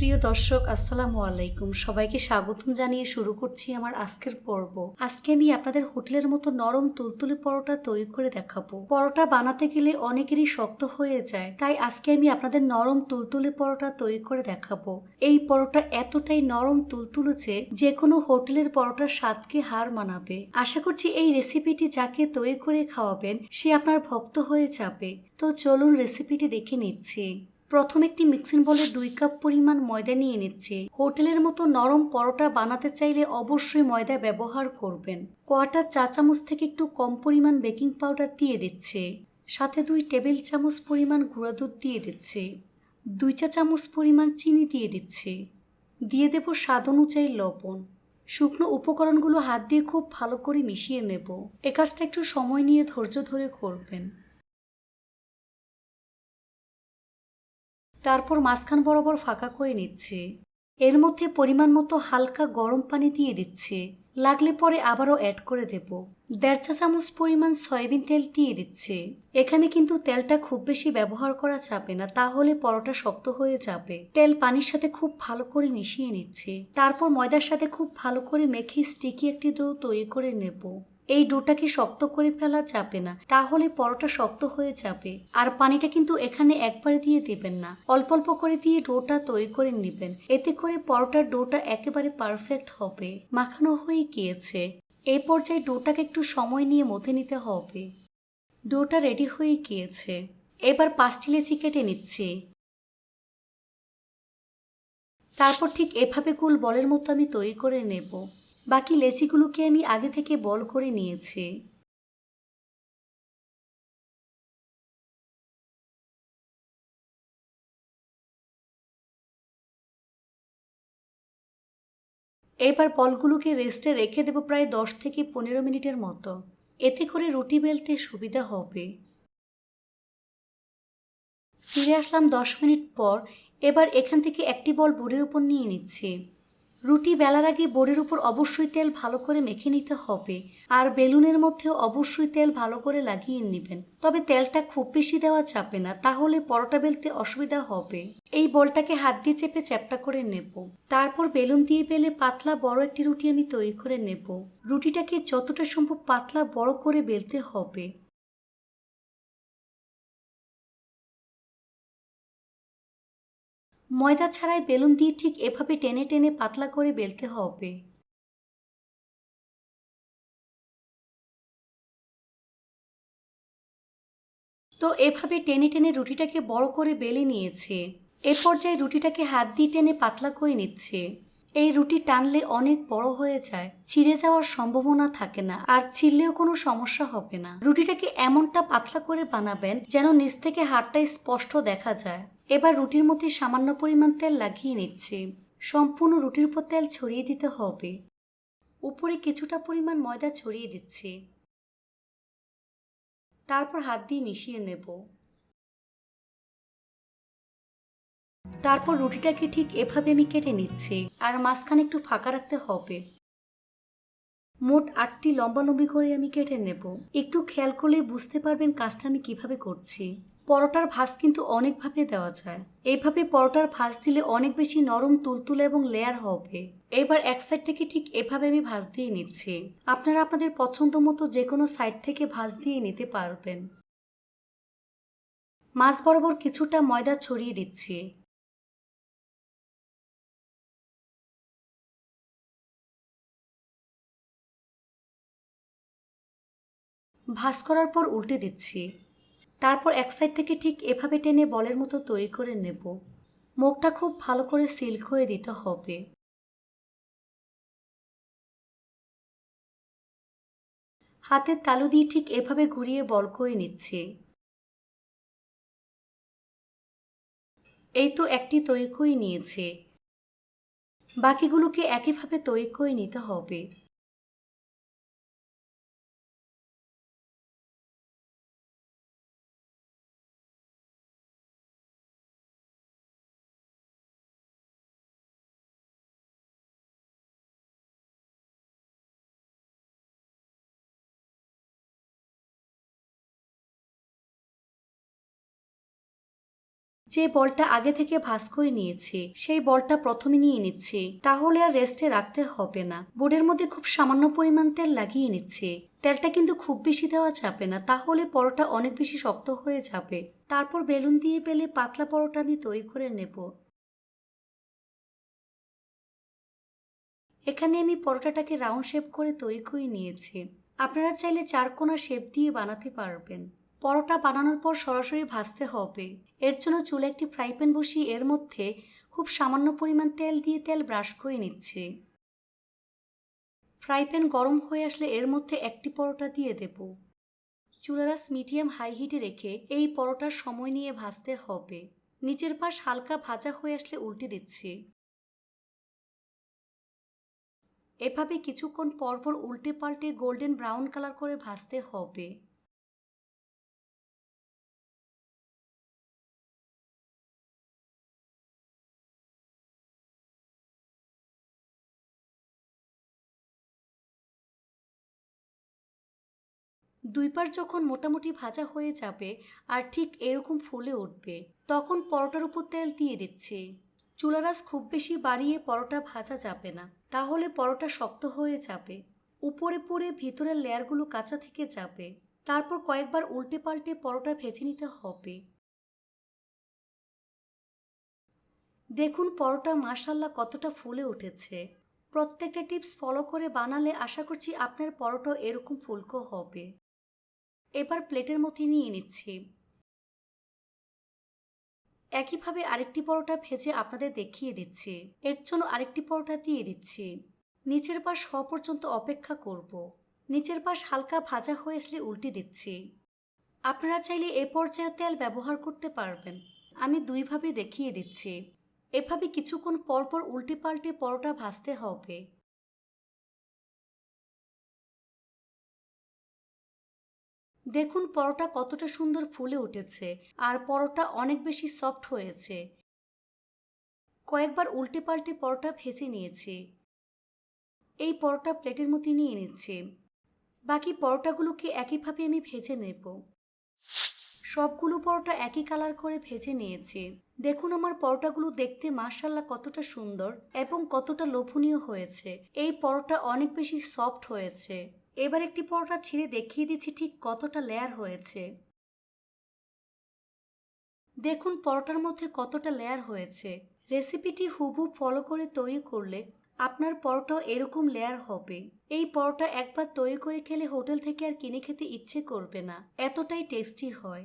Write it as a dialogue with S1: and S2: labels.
S1: প্রিয় দর্শক, আসসালামু আলাইকুম। সবাইকে স্বাগতম জানিয়ে শুরু করছি আমার আজকের পর্ব। আজকে আমি আপনাদের হোটেলের মতো নরম তুলতুলে পরোটা তৈরি করে দেখাবো। পরোটা বানাতে গেলে অনেকেরই শক্ত হয়ে যায়, তাই আজকে আমি আপনাদের নরম তুলতুলে পরোটা তৈরি করে দেখাবো। এই পরোটা এতটাই নরম তুলতুলে যে যে কোনো হোটেলের পরোটার স্বাদকে হার মানাবে। আশা করছি এই রেসিপিটি যাকে তৈরি করে খাওয়াবেন, সে আপনার ভক্ত হয়ে যাবে। তো চলুন রেসিপিটি দেখে নিচ্ছি। প্রথম একটি মিক্সিং বলে দুই কাপ পরিমাণ ময়দা নিয়ে নিচ্ছে। হোটেলের মতো নরম পরোটা বানাতে চাইলে অবশ্যই ময়দা ব্যবহার করবেন। কোয়াটার চা চামচ থেকে একটু কম পরিমাণ বেকিং পাউডার দিয়ে দিচ্ছে। সাথে দুই টেবিল চামচ পরিমাণ গুঁড়া দুধ দিয়ে দিচ্ছে। দুই চা চামচ পরিমাণ চিনি দিয়ে দিচ্ছে। দিয়ে দেব স্বাদ অনুযায়ী লবণ। শুকনো উপকরণগুলো হাত দিয়ে খুব ভালো করে মিশিয়ে নেব। এ কাজটা একটু সময় নিয়ে ধৈর্য ধরে করবেন। তারপর মাঝখান বরাবর ফাঁকা করে নিচ্ছে। এর মধ্যে পরিমাণ মতো হালকা গরম পানি দিয়ে দিচ্ছে। লাগলে পরে আবারও অ্যাড করে দেব। দেড় চা চামচ পরিমাণ সয়াবিন তেল দিয়ে দিচ্ছে। এখানে কিন্তু তেলটা খুব বেশি ব্যবহার করা যাবে না, তাহলে পরোটা শক্ত হয়ে যাবে। তেল পানির সাথে খুব ভালো করে মিশিয়ে নিচ্ছে। তারপর ময়দার সাথে খুব ভালো করে মেখে স্টিকি একটি ডো তৈরি করে নেব। এই ডোটাকে শক্ত করে ফেলা যাবে না, তাহলে পরোটা শক্ত হয়ে যাবে। আর পানিটা কিন্তু এখানে একবারে দিয়ে দেবেন না। অল্প অল্প করে দিয়ে ডোটা তৈরি করে নেবেন। এতে করে পরোটার ডোটা একেবারে পারফেক্ট হবে। মাখানো হয়ে গিয়েছে। এই পর্যায়ে ডোটাকে একটু সময় নিয়ে মথে নিতে হবে। ডোটা রেডি হয়ে গিয়েছে। এবার পাঁচটি লেচি কেটে নিচ্ছি। তারপর ঠিক এভাবে গোল বলের মতো আমি তৈরি করে নেব। বাকি লেচিগুলোকে আমি আগে থেকে বল করে নিয়েছি। এবার বলগুলোকে রেস্টে রেখে দেব প্রায় দশ থেকে পনেরো মিনিটের মতো। এতে করে রুটি বেলতে সুবিধা হবে। ফিরে আসলাম দশ মিনিট পর। এবার এখান থেকে একটি বল বোর্ডের উপর নিয়ে নিচ্ছে। রুটি বেলার আগে বোর্ডের উপর অবশ্যই তেল ভালো করে মেখে নিতে হবে। আর বেলুনের মধ্যেও অবশ্যই তেল ভালো করে লাগিয়ে নেবেন। তবে তেলটা খুব বেশি দেওয়া চাপে না, তাহলে পরোটা বেলতে অসুবিধা হবে। এই বলটাকে হাত দিয়ে চেপে চ্যাপটা করে নেব। তারপর বেলুন দিয়ে বেলে পাতলা বড় একটি রুটি আমি তৈরি করে নেব। রুটিটাকে যতটা সম্ভব পাতলা বড় করে বেলতে হবে। ময়দা ছাড়াই বেলুন দিয়ে ঠিক এভাবে টেনে টেনে পাতলা করে বেলতে হবে। তো এভাবে টেনে টেনে রুটিটাকে বড় করে বেলে নিয়েছে। এ পর্যায়ে রুটিটাকে হাত দিয়ে টেনে পাতলা করে নিচ্ছে। এই রুটি টানলে অনেক বড় হয়ে যায়, ছিঁড়ে যাওয়ার সম্ভাবনা থাকে না আর ছিঁড়লেও কোনো সমস্যা হবে না। রুটিটাকে এমনটা পাতলা করে বানাবেন যেন নিচ থেকে হাড়টা স্পষ্ট দেখা যায়। এবার রুটির মধ্যে সামান্য পরিমাণ তেল লাগিয়ে নিচ্ছে। সম্পূর্ণ রুটির উপর তেল ছড়িয়ে দিতে হবে। উপরে কিছুটা পরিমাণ ময়দা ছড়িয়ে দিচ্ছে। তারপর হাত দিয়ে মিশিয়ে নেব। তারপর রুটিটাকে ঠিক এভাবে আমি কেটে নিচ্ছি আর মাঝখানে একটু ফাঁকা রাখতে হবে। মোট আটটি লম্বালম্বি করে আমি কেটে নেব। একটু খেয়াল করলে বুঝতে পারবেন কাজটা আমি কীভাবে করছি। পরোটার ভাজ কিন্তু অনেকভাবে দেওয়া যায়। এইভাবে পরোটার ভাজ দিলে অনেক বেশি নরম, তুলতুলে এবং লেয়ার হবে। এবার এক সাইড থেকে ঠিক এভাবে আমি ভাজ দিয়ে নিচ্ছি। আপনারা আপনাদের পছন্দ মতো যে কোনো সাইড থেকে ভাজ দিয়ে নিতে পারবেন। মাছ বরাবর কিছুটা ময়দা ছড়িয়ে দিচ্ছি। ভাজ করার পর উল্টে দিচ্ছি। তারপর এক সাইড থেকে ঠিক এভাবে টেনে বলের মতো তৈরি করে নেব। মুখটা খুব ভালো করে সিল্ক হয়ে দিতে হবে। হাতের তালু দিয়ে ঠিক এভাবে ঘুরিয়ে বল করে নিচ্ছে। এই তো একটি তৈরি করে নিয়েছে। বাকিগুলোকে একইভাবে তৈরি করে নিতে হবে। যে বলটা আগে থেকে ভাজ করে নিয়েছি, সেই বলটা প্রথমে নিয়ে নিচ্ছি। তাহলে আর রেস্টে রাখতে হবে না। বোর্ডের মধ্যে খুব সামান্য পরিমাণ তেল লাগিয়ে নিচ্ছে। তেলটা কিন্তু খুব বেশি দেওয়া যাবে না, তাহলে পরোটা অনেক বেশি শক্ত হয়ে যাবে। তারপর বেলুন দিয়ে পেলে পাতলা পরোটা আমি তৈরি করে নেব। এখানে আমি পরোটাটাকে রাউন্ড শেপ করে তৈরি করে নিয়েছি। আপনারা চাইলে চারকোনা শেপ দিয়ে বানাতে পারবেন। পরোটা বানানোর পর সরাসরি ভাজতে হবে। এর জন্য চুলে একটি ফ্রাই প্যান বসিয়ে এর মধ্যে খুব সামান্য পরিমাণ তেল দিয়ে তেল ব্রাশ করে নিচ্ছে। ফ্রাই প্যান গরম হয়ে আসলে এর মধ্যে একটি পরোটা দিয়ে দেব। চুলারাস মিডিয়াম হাই হিটে রেখে এই পরোটার সময় নিয়ে ভাজতে হবে। নিচের পাশ হালকা ভাজা হয়ে আসলে উল্টে দিচ্ছি। এভাবে কিছুক্ষণ পরপর উল্টে পাল্টে গোল্ডেন ব্রাউন কালার করে ভাজতে হবে। দুইবার যখন মোটামুটি ভাজা হয়ে যাবে আর ঠিক এরকম ফুলে উঠবে, তখন পরোটার উপর তেল দিয়ে দিচ্ছে। চুলারাস খুব বেশি বাড়িয়ে পরোটা ভাজা যাবে না, তাহলে পরোটা শক্ত হয়ে যাবে। উপরে পড়ে ভিতরের লেয়ারগুলো কাঁচা থেকে যাবে, তারপর কয়েকবার উল্টে পাল্টে পরোটা ভেজে নিতে হবে। দেখুন পরোটা মাসাল্লা কতটা ফুলে উঠেছে। প্রত্যেকটা টিপস ফলো করে বানালে আশা করছি আপনার পরোটা এরকম ফুলকো হবে। এবার প্লেটের মধ্যে নিয়ে নিচ্ছি। একইভাবে আরেকটি পরোটা ভেজে আপনাদের দেখিয়ে দিচ্ছি। এর জন্য আরেকটি পরোটা দিয়ে দিচ্ছি। নিচের পাশ হওয়া পর্যন্ত অপেক্ষা করব। নিচের পাশ হালকা ভাজা হয়ে আসলে উল্টে দিচ্ছি। আপনারা চাইলে এ পর্যায়ে তেল ব্যবহার করতে পারবেন। আমি দুইভাবে দেখিয়ে দিচ্ছি। এভাবে কিছুক্ষণ পরপর উল্টে পাল্টে পরোটা ভাজতে হবে। দেখুন পরোটা কতটা সুন্দর ফুলে উঠেছে, আর পরোটা অনেক বেশি সফট হয়েছে। কয়েকবার উল্টে পাল্টে পরোটা ভেজে নিয়েছি। এই পরোটা প্লেটের মধ্যে নিয়ে নিচ্ছি। বাকি পরোটাগুলোকে একইভাবে আমি ভেজে নেব। সবগুলো পরোটা একই কালার করে ভেজে নিয়েছি। দেখুন আমার পরোটাগুলো দেখতে মার্শাল্লাহ কতটা সুন্দর এবং কতটা লোভনীয় হয়েছে। এই পরোটা অনেক বেশি সফট হয়েছে। এবার একটি পরোটা ছিঁড়ে দেখিয়ে দিচ্ছি ঠিক কতটা লেয়ার হয়েছে। দেখুন পরোটার মধ্যে কতটা লেয়ার হয়েছে। রেসিপিটি হুবু ফলো করে তৈরি করলে আপনার পরোটাও এরকম লেয়ার হবে। এই পরোটা একবার তৈরি করে খেলে হোটেল থেকে আর কিনে খেতে ইচ্ছে করবে না। এতটাই টেস্টি হয়।